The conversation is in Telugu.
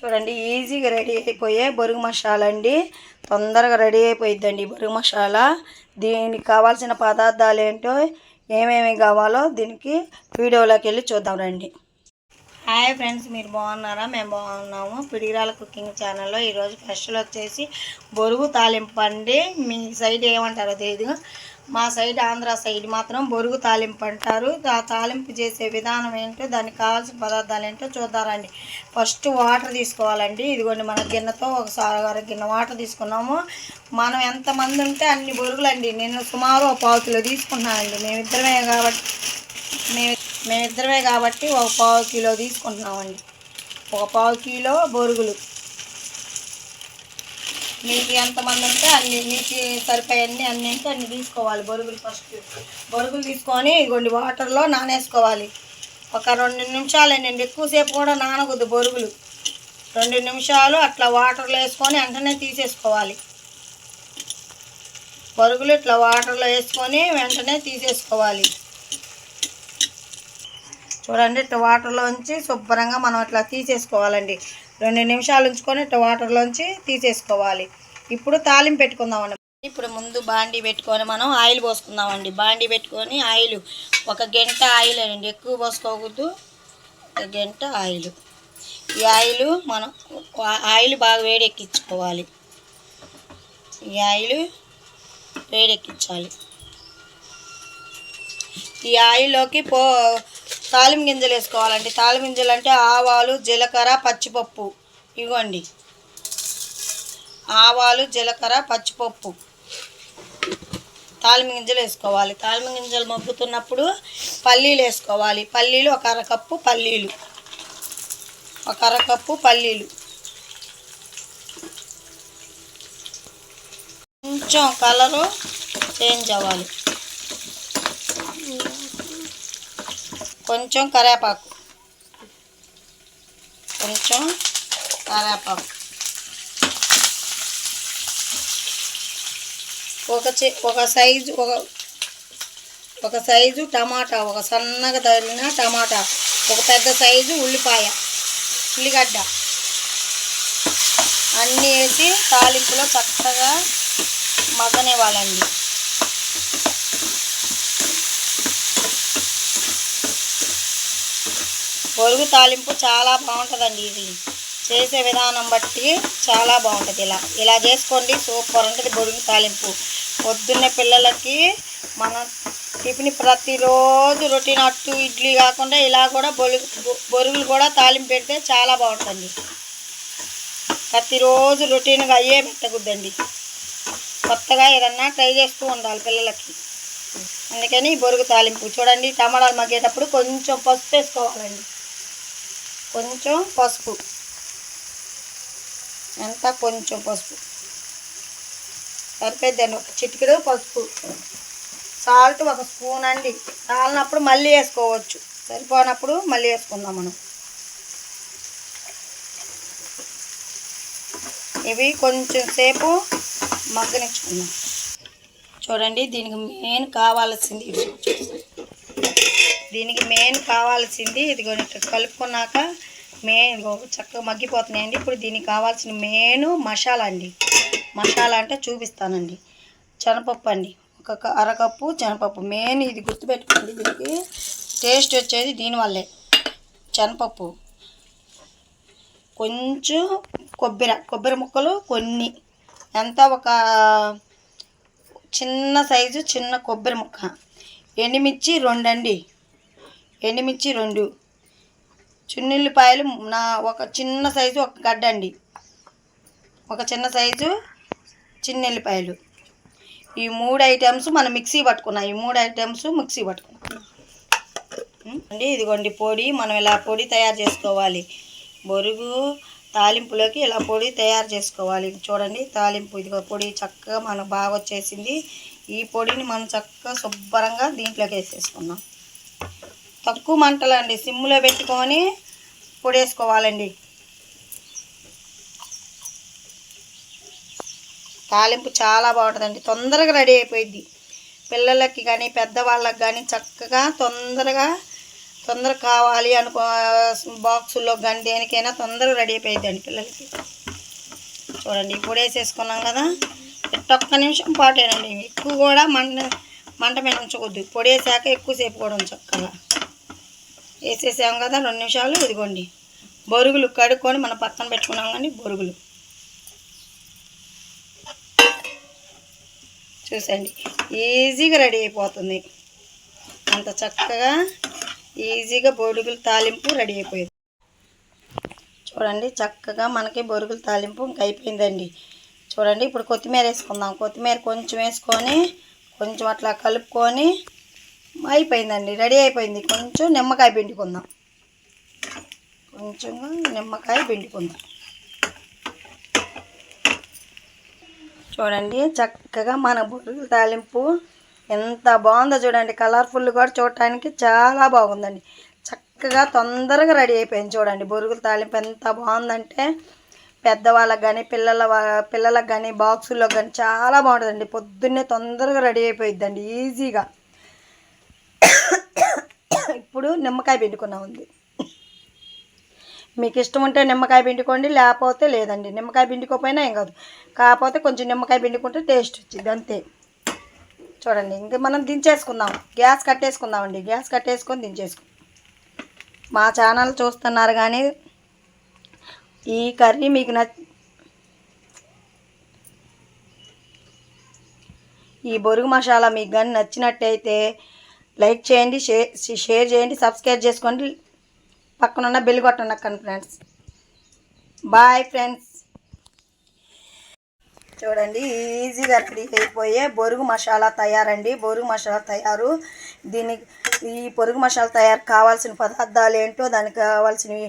చూడండి ఈజీగా రెడీ అయిపోయే బొరుగు మసాలా అండి. తొందరగా రెడీ అయిపోయిద్దండి బొరుగు మసాలా. దీనికి కావాల్సిన పదార్థాలు ఏంటో ఏమేమి కావాలో దీనికి వీడియోలోకి వెళ్ళి చూద్దాం రండి. హాయ్ ఫ్రెండ్స్ మీరు బాగున్నారా? మేము బాగున్నాము. పిడిగిరాల కుకింగ్ ఛానల్లో ఈరోజు స్పెషల్ వచ్చేసి బొరుగు తాలింపు అండి. మీ సైడ్ ఏమంటారో తెలియదు మా సైడ్ ఆంధ్ర సైడ్ మాత్రం బొరుగు తాలింపు అంటారు. ఆ తాలింపు చేసే విధానం ఏంటో దానికి కావాల్సిన పదార్థాలు ఏంటో చూద్దారండి. ఫస్ట్ వాటర్ తీసుకోవాలండి. ఇదిగోండి మన గిన్నెతో ఒకసారి అర గిన్నె వాటర్ తీసుకున్నాము. మనం ఎంతమంది ఉంటే అన్ని బొరుగులండి. నేను సుమారు ఒక పావు కిలో తీసుకున్నానండి మేమిద్దరమే కాబట్టి మేము మేమిద్దరమే కాబట్టి ఒక పావు కిలో తీసుకుంటున్నామండి. ఒక పావు కిలో బొరుగులు. మీకు ఎంతమంది ఉంటే అన్ని మీకు సరిపోయన్నీ అన్ని అంటే అన్ని తీసుకోవాలి. బొరుగులు ఫస్ట్ బొరుగులు తీసుకొని కొన్ని వాటర్లో నానేసుకోవాలి. ఒక రెండు నిమిషాలేనండి ఎక్కువసేపు కూడా నానకూడదు బొరుగులు. రెండు నిమిషాలు అట్లా వాటర్లో వేసుకొని వెంటనే తీసేసుకోవాలి. బొరుగులు ఇట్లా వాటర్లో వేసుకొని వెంటనే తీసేసుకోవాలి. చూడండి ఇట్లా వాటర్లోంచి శుభ్రంగా మనం అట్లా తీసేసుకోవాలండి. రెండు నిమిషాలు ఉంచుకొని ఇట్లా వాటర్లోంచి తీసేసుకోవాలి. ఇప్పుడు తాలింపు పెట్టుకుందామండి ఇప్పుడు ముందు బాండీ పెట్టుకొని మనం ఆయిల్ పోసుకుందామండి. బాండీ పెట్టుకొని ఆయిల్. ఒక గంట ఆయిల్ అండి. ఎక్కువ పోసుకోకూడదు. ఒక గంట ఆయిల్. ఈ ఆయిల్ మనం ఆయిల్ బాగా వేడెక్కించుకోవాలి. ఈ ఆయిల్ వేడెక్కించాలి. ఈ ఆయిల్లోకి పో తాలిం గింజలు వేసుకోవాలండి. తాలిం గింజలు అంటే ఆవాలు జీలకర్ర పచ్చిపప్పు. ఇవ్వండి. ఆవాలు జీలకర్ర పచ్చిపప్పు. తాలిమి గింజలు వేసుకోవాలి. తాలిమి గింజలు మగ్గుతున్నప్పుడు పల్లీలు వేసుకోవాలి. పల్లీలు ఒక అరకప్పు పల్లీలు. ఒక అరకప్పు పల్లీలు. కొంచెం కలరు చేంజ్ అవ్వాలి. కొంచెం కరేపాకు కొంచెం కరేపాకు ఒక ఒక సైజు ఒక ఒక సైజు టమాటా ఒక సన్నగా తగిలిన టమాటా ఒక పెద్ద సైజు ఉల్లిపాయ ఉల్లిగడ్డ. అన్నీ వేసి తాలింపులో చక్కగా మగ్గనివ్వాలండి. పొరుగు తాలింపు చాలా బాగుంటుందండి ఇది. చేసే విధానం బట్టి చాలా బాగుంటుంది ఇలా. ఇలా చేసుకోండి సూపర్ ఉంటుంది బొరుగు తాలింపు. పొద్దున్నే పిల్లలకి మనం టిఫిన్ ప్రతిరోజు రొటీన్ అట్టు ఇడ్లీ కాకుండా ఇలా కూడా బొరుగు బొరుగులు కూడా తాలింపు పెడితే చాలా బాగుంటుంది. ప్రతిరోజు రొటీన్గా అయ్యే పెట్టకూడదండి. కొత్తగా ఏదన్నా ట్రై చేస్తూ ఉండాలి పిల్లలకి. అందుకని బొరుగు తాలింపు చూడండి టమాటాలు మగ్గేటప్పుడు కొంచెం పసుపు వేసుకోవాలండి. కొంచెం పసుపు. ఎంత కొంచెం పసుపు. సరిపోద్దండి ఒక చిటికెడు పసుపు. సాల్ట్ ఒక స్పూన్ అండి. చాలినప్పుడు మళ్ళీ వేసుకోవచ్చు. సరిపోనప్పుడు మళ్ళీ వేసుకుందాం మనం. ఇవి కొంచెం సేపు మగ్గనిచ్చుకుందాం. చూడండి దీనికి మెయిన్ కావాల్సింది దీనికి మెయిన్ కావాల్సింది ఇదిగో ఇక్కడ కలుపుకున్నాక మే చక్కగా మగ్గిపోతున్నాయండి. ఇప్పుడు దీనికి కావాల్సిన మెయిన్ మసాలా అండి. మసాలా అంటే చూపిస్తానండి. శనపప్పు అండి. ఒక అరకప్పు శనపప్పు మెయిన్ ఇది గుర్తుపెట్టుకోండి. దీనికి టేస్ట్ వచ్చేది దీనివల్లే శనపప్పు కొంచెం కొబ్బరి కొబ్బరి ముక్కలు కొన్ని. ఎంత ఒక చిన్న సైజు చిన్న కొబ్బరి ముక్క. ఎండుమిర్చి రెండు అండి. ఎండుమిర్చి రెండు. చున్నుల్లిపాయలు నా ఒక చిన్న సైజు ఒక గడ్డ అండి. ఒక చిన్న సైజు చిన్నెల్లిపాయలు. ఈ మూడు ఐటమ్స్ మనం మిక్సీ పట్టుకున్నాం. ఈ మూడు ఐటమ్స్ మిక్సీ పట్టుకున్నాం. అండి ఇదిగోండి పొడి. మనం ఇలా పొడి తయారు చేసుకోవాలి? బొరుగు తాలింపులోకి ఇలా పొడి తయారు చేసుకోవాలి? చూడండి తాలింపు ఇదిగో పొడి చక్కగా మనకు బాగా వచ్చేసింది ఈ పొడిని మనం చక్కగా శుభ్రంగా దీంట్లోకి వేసేసుకున్నాం తక్కువ మంటలండి సిమ్లో పెట్టుకొని పొడి వేసుకోవాలండి తాలింపు చాలా బాగుంటుందండి తొందరగా రెడీ అయిపోయింది పిల్లలకి కానీ పెద్దవాళ్ళకి కానీ చక్కగా తొందరగా తొందర కావాలి అనుకో బాక్సుల్లో కానీ దేనికైనా తొందరగా రెడీ అయిపోయిందండి పిల్లలకి. చూడండి ఇప్పుడు వేసేసుకున్నాం కదా ఒక్క నిమిషం పాటేనండి ఎక్కువ కూడా మంట మంట మీద ఉంచకూడదు. పొడి వేసాక ఎక్కువసేపు కూడా ఉంచక్కల వేసేసాం కదా రెండు నిమిషాలు. ఇదిగోండి. బొరుగులు కడుక్కొని మనం పక్కన పెట్టుకున్నాం కానీ బొరుగులు. చూసండి ఈజీగా రెడీ అయిపోతుంది. అంత చక్కగా ఈజీగా బొరుగులు తాలింపు రెడీ అయిపోయింది. చూడండి చక్కగా మనకి బొరుగుల తాలింపు ఇంక అయిపోయిందండి. చూడండి ఇప్పుడు కొత్తిమీర వేసుకుందాం. కొత్తిమీర కొంచెం వేసుకొని కొంచెం అట్లా కలుపుకొని అయిపోయిందండి రెడీ అయిపోయింది. కొంచెం నిమ్మకాయ పిండుకుందాం. కొంచెం నిమ్మకాయ పిండుకుందాం. చూడండి చక్కగా మన బొరుగుల తాలింపు ఎంత బాగుందో చూడండి. కలర్ఫుల్ కూడా చూడటానికి చాలా బాగుందండి. చక్కగా తొందరగా రెడీ అయిపోయింది చూడండి. బొరుగుల తాలింపు ఎంత బాగుందంటే పెద్దవాళ్ళకి కానీ పిల్లల పిల్లలకు కానీ బాక్సుల్లో కానీ చాలా బాగుంటుందండి. పొద్దున్నే తొందరగా రెడీ అయిపోయిద్దండి ఈజీగా ఇప్పుడు నిమ్మకాయ పిండుకున్నా ఉంది. మీకు ఇష్టం ఉంటే నిమ్మకాయ పిండుకోండి లేకపోతే లేదండి. నిమ్మకాయ పిండుకోపోయినా ఏం కాదు. కాకపోతే కొంచెం నిమ్మకాయ పిండుకుంటే టేస్ట్ వచ్చింది అంతే. చూడండి ఇంక మనం దించేసుకుందాం. గ్యాస్ కట్టేసుకుందామండి. గ్యాస్ కట్టేసుకొని దించేసుకుందాం మా ఛానల్ చూస్తున్నారు కానీ ఈ కర్రీ మీకు నచ్చ ఈ బొరుగు మసాలా మీకు కానీ నచ్చినట్టయితే లైక్ చేయండి షేర్ షేర్ చేయండి సబ్స్క్రైబ్ చేసుకోండి. పక్కనున్న బెల్ కొట్టండి అక్కడ ఫ్రెండ్స్. Bye friends. చూడండి ఈజీగా రెడీ అయిపోయే బొరుగు మసాలా తయారండి. బొరుగు మసాలా తయారు. దీనికి ఈ పొరుగు మసాలా తయారు కావాల్సిన పదార్థాలు ఏంటో దానికి కావాల్సినవి